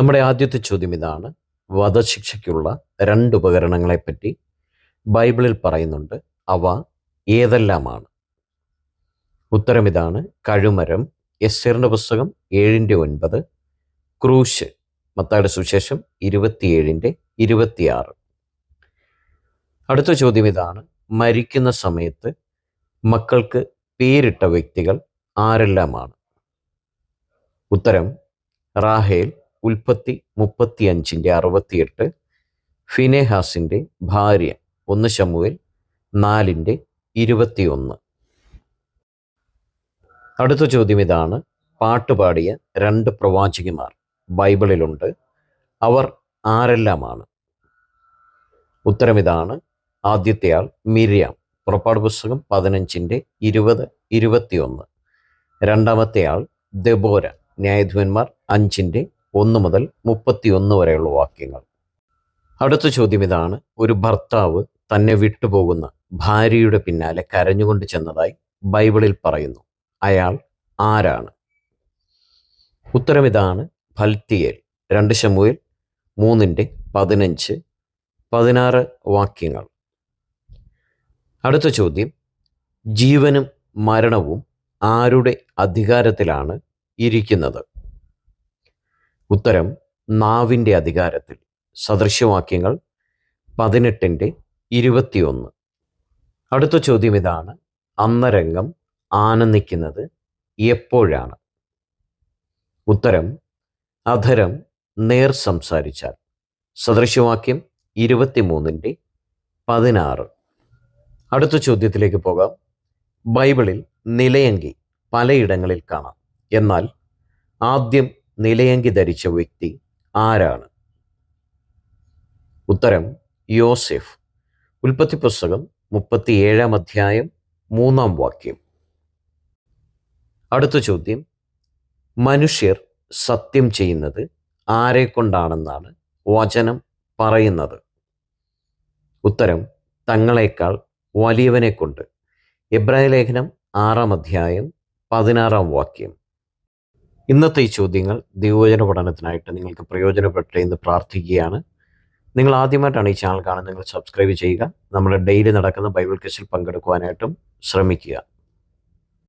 നമ്മുടെ ആദ്യത്തെ ചോദ്യം ഇതാണ്. വധശിക്ഷയ്ക്കുള്ള രണ്ട് ഉപകരണങ്ങളെപ്പറ്റി ബൈബിളിൽ പറയുന്നുണ്ട്. അവ ഏതെല്ലാമാണ്? ഉത്തരം ഇതാണ്. കഴുമരം എസ്സറിന്റെ പുസ്തകം ഏഴിന്റെ ഒൻപത് ക്രൂശ് മത്തായുടെ സുശേഷം ഇരുപത്തിയേഴിന്റെ ഇരുപത്തിയാറ്. അടുത്ത ചോദ്യം ഇതാണ്. മരിക്കുന്ന സമയത്ത് മക്കൾക്ക് പേരിട്ട വ്യക്തികൾ ആരെല്ലാമാണ്? ഉത്തരം റാഹേൽ ഉൽപ്പത്തി മുപ്പത്തി അഞ്ചിന്റെ അറുപത്തിയെട്ട്. ഫിനെഹാസിന്റെ ഭാര്യ ഒന്ന് ശമുവേൽ നാലിന്റെ ഇരുപത്തിയൊന്ന്. അടുത്ത ചോദ്യം ഇതാണ്. പാട്ടുപാടിയ രണ്ട് പ്രവാചകിമാർ ബൈബിളിലുണ്ട്. അവർ ആരെല്ലാമാണ്? ഉത്തരം ഇതാണ്. ആദ്യത്തെ ആൾ മിരിയാം. പുറപ്പാട് പുസ്തകം പതിനഞ്ചിന്റെ ഇരുപത് ഇരുപത്തിയൊന്ന്. രണ്ടാമത്തെ ആൾ ദബോര. ന്യായാധിപന്മാർ അഞ്ചിന്റെ ഒന്ന് മുതൽ മുപ്പത്തിയൊന്ന് വരെയുള്ള വാക്യങ്ങൾ. അടുത്ത ചോദ്യം ഇതാണ്. ഒരു ഭർത്താവ് തന്നെ വിട്ടുപോകുന്ന ഭാര്യയുടെ പിന്നാലെ കരഞ്ഞുകൊണ്ട് ചെന്നതായി ബൈബിളിൽ പറയുന്നു. അയാൾ ആരാണ്? ഉത്തരം ഇതാണ് ഫൽത്തിയേൽ. രണ്ട് ശമുവേൽ മൂന്നിന്റെ പതിനഞ്ച് പതിനാറ് വാക്യങ്ങൾ. അടുത്ത ചോദ്യം. ജീവനും മരണവും ആരുടെ അധികാരത്തിലാണ് ഇരിക്കുന്നത്? ഉത്തരം നാവിന്റെ അധികാരത്തിൽ. സദൃശ്യവാക്യങ്ങൾ പതിനെട്ടിന്റെ ഇരുപത്തിയൊന്ന്. അടുത്ത ചോദ്യം ഇതാണ്. അന്നരംഗം ആനന്ദിക്കുന്നത് എപ്പോഴാണ്? ഉത്തരം അധരം നേർ സംസാരിച്ചാൽ. സദൃശ്യവാക്യം ഇരുപത്തിമൂന്നിന്റെ പതിനാറ്. അടുത്ത ചോദ്യത്തിലേക്ക് പോകാം. ബൈബിളിൽ നിലയങ്കി പലയിടങ്ങളിൽ കാണാം. എന്നാൽ ആദ്യം നിലയങ്കി ധരിച്ച വ്യക്തി ആരാണ്? ഉത്തരം യോസെഫ്. ഉൽപ്പത്തി പുസ്തകം മുപ്പത്തിയേഴാം അധ്യായം മൂന്നാം വാക്യം. അടുത്ത ചോദ്യം മനുഷ്യർ സത്യം ചെയ്യുന്നത് ആരെ കൊണ്ടാണെന്നാണ് വചനം പറയുന്നത്? ഉത്തരം തങ്ങളെക്കാൾ വലിയവനെ കൊണ്ട്. ഇബ്രാഹിം ലേഖനം ആറാം അധ്യായം പതിനാറാം വാക്യം. ഇന്നത്തെ ഈ ചോദ്യങ്ങൾ ദൈവവചന പഠനത്തിനായിട്ട് നിങ്ങൾക്ക് പ്രയോജനപ്പെട്ടെ എന്ന് പ്രാർത്ഥിക്കുകയാണ്. നിങ്ങൾ ആദ്യമായിട്ടാണ് ഈ ചാനൽ കാണുന്നത് നിങ്ങൾ സബ്സ്ക്രൈബ് ചെയ്യുക. നമ്മൾ ഡെയിലി നടക്കുന്ന ബൈബിൾ ക്വസ്റ്റിൽ പങ്കെടുക്കുവാനായിട്ടും ശ്രമിക്കുക.